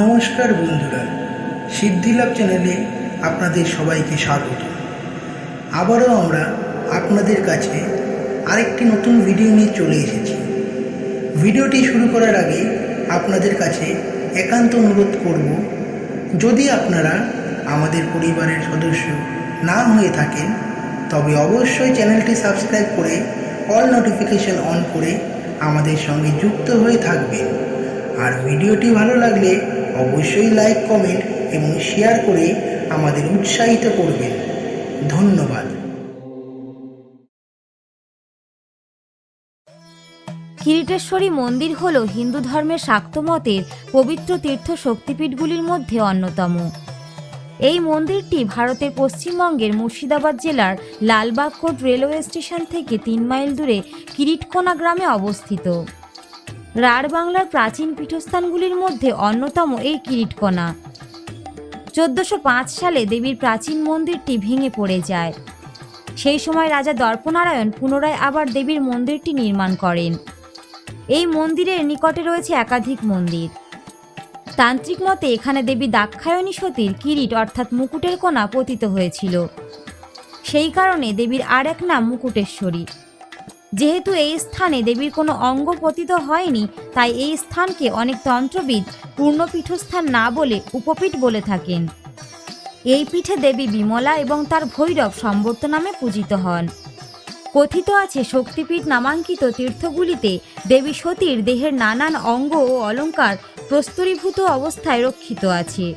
নমস্কার বন্ধুরা, সিদ্ধিলাভ চ্যানেলে আপনাদের সবাইকে স্বাগত। আবারও আমরা আপনাদের কাছে আরেকটি নতুন ভিডিও নিয়ে চলে এসেছি। ভিডিওটি শুরু করার আগে আপনাদের কাছে একান্ত অনুরোধ করব, যদি আপনারা আমাদের পরিবারের সদস্য না হয়ে থাকেন, তবে অবশ্যই চ্যানেলটি সাবস্ক্রাইব করে অল নোটিফিকেশন অন করে আমাদের সঙ্গে যুক্ত হয়ে থাকবেন। আর ভিডিওটি ভালো লাগলে অবশ্যই লাইক কমেন্ট এবং শেয়ার করে আমাদের উৎসাহিত করবেন। ধন্যবাদ। কিরিটেশ্বরী মন্দির হল হিন্দু ধর্মের শাক্ত মতের পবিত্র তীর্থ শক্তিপীঠগুলির মধ্যে অন্যতম। এই মন্দিরটি ভারতের পশ্চিমবঙ্গের মুর্শিদাবাদ জেলার লালবাগকোট রেলওয়ে স্টেশন থেকে তিন মাইল দূরে কিরিটকোনা গ্রামে অবস্থিত। রাঢ় বাংলার প্রাচীন পীঠস্থানগুলির মধ্যে অন্যতম এই কিরিটকোনা চোদ্দশো পাঁচ সালে দেবীর প্রাচীন মন্দিরটি ভেঙে পড়ে যায়। সেই সময় রাজা দর্পনারায়ণ পুনরায় আবার দেবীর মন্দিরটি নির্মাণ করেন। এই মন্দিরের নিকটে রয়েছে একাধিক মন্দির। তান্ত্রিক মতে এখানে দেবী দাক্ষায়ণী সতীর কিরিট অর্থাৎ মুকুটের কোনা পতিত হয়েছিল। সেই কারণে দেবীর আর এক নাম মুকুটেশ্বরী। যেহেতু এই স্থানে দেবীর কোনো অঙ্গ পতিত হয়নি, তাই এই স্থানকে অনেক তন্ত্রবিদ পূর্ণপীঠস্থান না বলে উপপীঠ বলে থাকেন। এই পীঠে দেবী বিমলা এবং তার ভৈরব সম্বর্ত নামে পূজিত হন। কথিত আছে, শক্তিপীঠ নামাঙ্কিত তীর্থগুলিতে দেবী সতীর দেহের নানান অঙ্গ ও অলঙ্কার প্রস্তরীভূত অবস্থায় রক্ষিত আছে।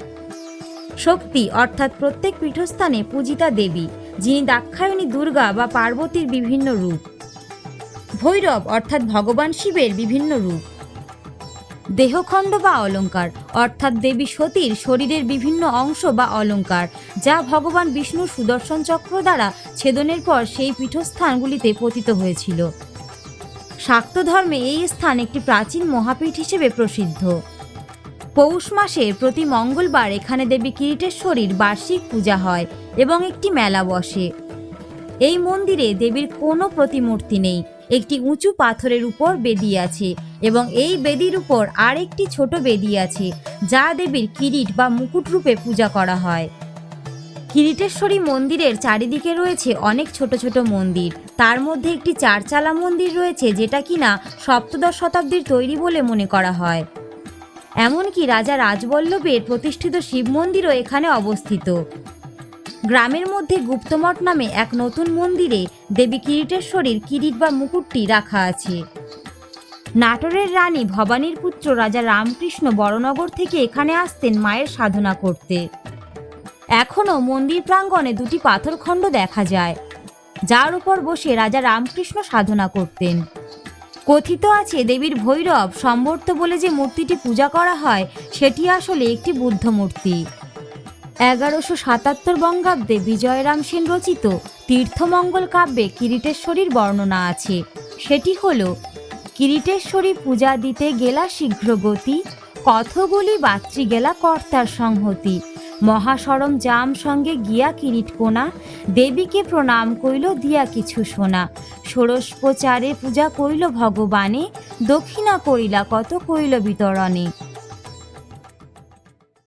শক্তি, অর্থাৎ প্রত্যেক পীঠস্থানে পূজিতা দেবী, যিনি দাক্ষায়ণী দুর্গা বা পার্বতীর বিভিন্ন রূপ। ভৈরব, অর্থাৎ ভগবান শিবের বিভিন্ন রূপ। দেহখণ্ড বা অলঙ্কার, অর্থাৎ দেবী সতীর শরীরের বিভিন্ন অংশ বা অলঙ্কার, যা ভগবান বিষ্ণুর সুদর্শন চক্র দ্বারা ছেদনের পর সেই পীঠস্থানগুলিতে পতিত হয়েছিল। শাক্ত ধর্মে এই স্থান একটি প্রাচীন মহাপীঠ হিসেবে প্রসিদ্ধ। পৌষ মাসের প্রতি মঙ্গলবার এখানে দেবী কিরিটেশ্বরীর বার্ষিক পূজা হয় এবং একটি মেলা বসে। এই মন্দিরে দেবীর কোনো প্রতিমূর্তি নেই। একটি উঁচু পাথরের উপর বেদি আছে এবং এই বেদির উপর আর একটি ছোট বেদি আছে, যা দেবীর কিরিট বা মুকুট রূপে পূজা করা হয়। কিরিটেশ্বরী মন্দিরের চারিদিকে রয়েছে অনেক ছোট ছোট মন্দির। তার মধ্যে একটি চারচালা মন্দির রয়েছে, যেটা কিনা সপ্তদশ শতাব্দীর তৈরি বলে মনে করা হয়। এমনকি রাজা রাজবল্লভের প্রতিষ্ঠিত শিব মন্দিরও এখানে অবস্থিত। গ্রামের মধ্যে গুপ্তমঠ নামে এক নতুন মন্দিরে দেবী কিরিটেশ্বরীর কিরিট বা মুকুটটি রাখা আছে। নাটোরের রানী ভবানীর পুত্র রাজা রামকৃষ্ণ বড়নগর থেকে এখানে আসতেন মায়ের সাধনা করতে। এখনও মন্দির প্রাঙ্গণে দুটি পাথরখণ্ড দেখা যায়, যার উপর বসে রাজা রামকৃষ্ণ সাধনা করতেন। কথিত আছে দেবীর ভৈরব সম্বর্ত বলে যে মূর্তিটি পূজা করা হয়, সেটি আসলে একটি বুদ্ধ মূর্তি। এগারোশো সাতাত্তর বঙ্গাব্দে বিজয়রাম সেন রচিত তীর্থমঙ্গল কাব্যে কিরিটেশ্বরীর বর্ণনা আছে। সেটি হল, কিরিটেশ্বরী পূজা দিতে গেলা শীঘ্র গতি, কথগুলি বাত্রি গেলা কর্তার সংহতি। মহাসরম জাম সঙ্গে গিয়া কিরিট কোনা, দেবীকে প্রণাম কইল দিয়া কিছু সোনা ষোড়শোপচারে পূজা কইল ভগবানে, দক্ষিণা করিলা কত কইল বিতরণে।